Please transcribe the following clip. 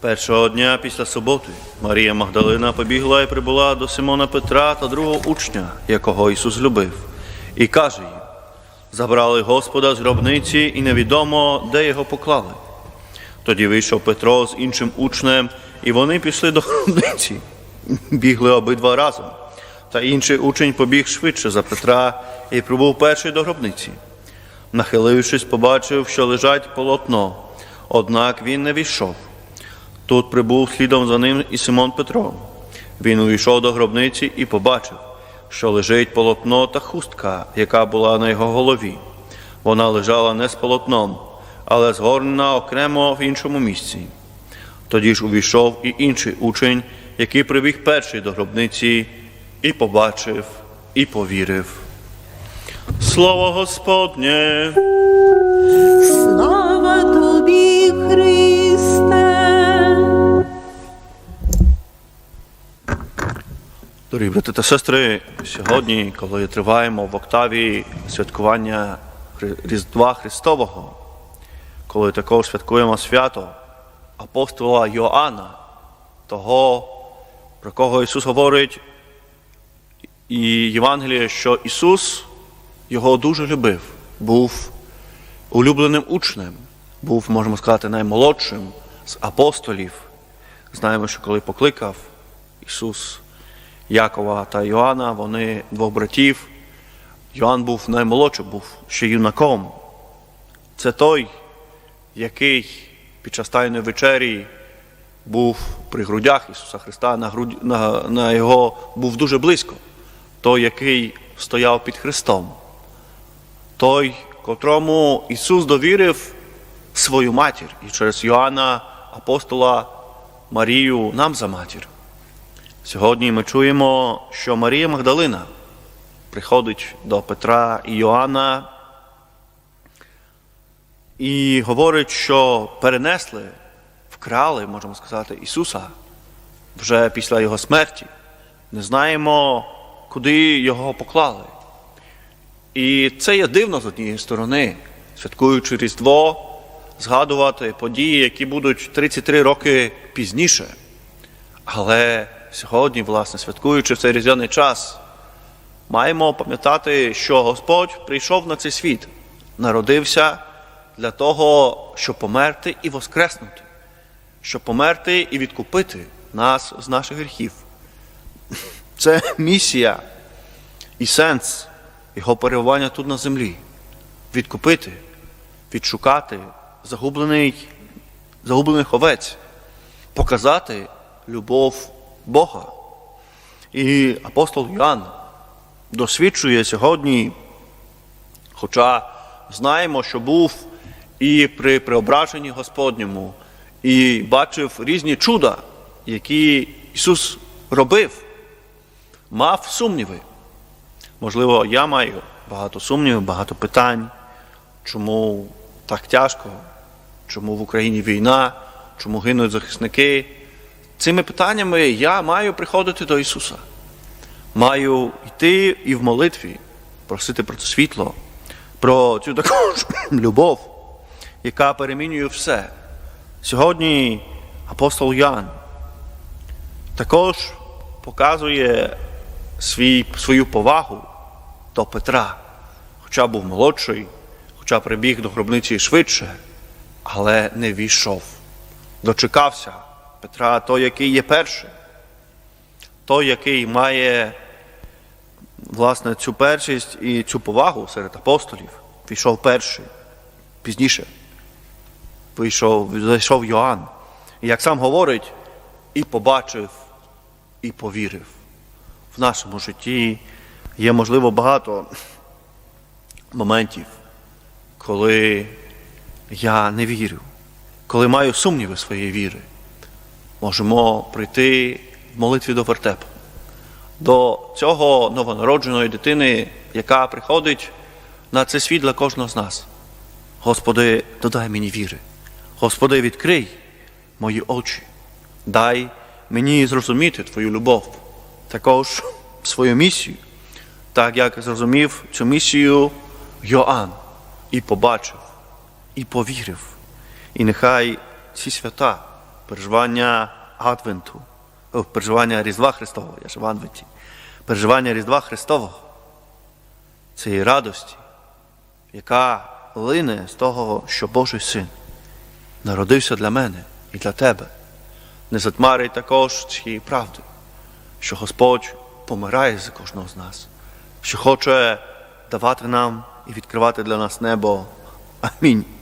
Першого дня після суботи Марія Магдалина побігла і прибула до Симона Петра та другого учня, якого Ісус любив, і каже їм: забрали Господа з гробниці, і невідомо, де його поклали. Тоді вийшов Петро з іншим учнем, і вони пішли до гробниці. Бігли обидва разом. Та інший учень побіг швидше за Петра і прибув перший до гробниці. Нахилившись, побачив, що лежать полотно, однак він не війшов. Тут прибув слідом за ним і Симон Петро. Він увійшов до гробниці і побачив, що лежить полотно та хустка, яка була на його голові. Вона лежала не з полотном, але згорнена окремо в іншому місці. Тоді ж увійшов і інший учень, який прибіг перший до гробниці, і побачив, і повірив. Слово Господнє! Слава тобі, Христе! Дорогі брати та сестри, сьогодні, коли триваємо в октаві святкування Різдва Христового, коли також святкуємо свято апостола Йоанна, того, про кого Ісус говорить, і Євангеліє, що Ісус його дуже любив, був улюбленим учнем, був, можемо сказати, наймолодшим з апостолів. Знаємо, що коли покликав Ісус Якова та Йоанна, вони двох братів. Йоанн був наймолодшим, був ще юнаком. Це той, який під час Тайної вечері був при грудях Ісуса Христа, на, груд... на, на його був дуже близько. Той, який стояв під Христом. Той, котрому Ісус довірив свою матір і через Йоанна, апостола Марію нам за матір. Сьогодні ми чуємо, що Марія Магдалина приходить до Петра і Йоанна і говорить, що перенесли, вкрали, можемо сказати, Ісуса вже після Його смерті. Не знаємо, куди його поклали. І це є дивно з однієї сторони, святкуючи Різдво, згадувати події, які будуть 33 роки пізніше. Але сьогодні, власне, святкуючи цей різдвяний час, маємо пам'ятати, що Господь прийшов на цей світ, народився для того, щоб померти і воскреснути, щоб померти і відкупити нас з наших гріхів. Це місія і сенс його перебування тут на землі. Відкупити, відшукати загублений, загублених овець, показати любов Бога. І апостол Йоанн досвідчує сьогодні, хоча знаємо, що був і при преображенні Господньому, і бачив різні чуда, які Ісус робив, мав сумніви. Можливо, я маю багато сумнівів, багато питань, чому так тяжко, чому в Україні війна, чому гинуть захисники. Цими питаннями я маю приходити до Ісуса. Маю йти і в молитві, просити про це світло, про цю також любов, яка перемінює все. Сьогодні апостол Ян також показує свій, свою повагу до Петра, хоча був молодший, хоча прибіг до гробниці швидше, але не війшов. Дочекався Петра, той, який є перший, той, який має власне цю першість і цю повагу серед апостолів, війшов перший, пізніше. Вийшов, зайшов Йоанн. І як сам говорить, і побачив, і повірив. В нашому житті є, можливо, багато моментів, коли я не вірю, коли маю сумніви своєї віри. Можемо прийти в молитві до вертепу, до цього новонародженої дитини, яка приходить на цей світ для кожного з нас. Господи, додай мені віри. Господи, відкрий мої очі, дай мені зрозуміти Твою любов, також свою місію, так як зрозумів цю місію Йоанн і побачив, і повірив. І нехай ці свята переживання Адвенту, о, переживання Різдва Христового, я ж в Адвенті, переживання Різдва Христового, цієї радості, яка лине з того, що Божий син народився для мене і для тебе. Не затмарить також цієї правди, що Господь помирає за кожного з нас, що хоче давати нам і відкривати для нас небо. Амінь.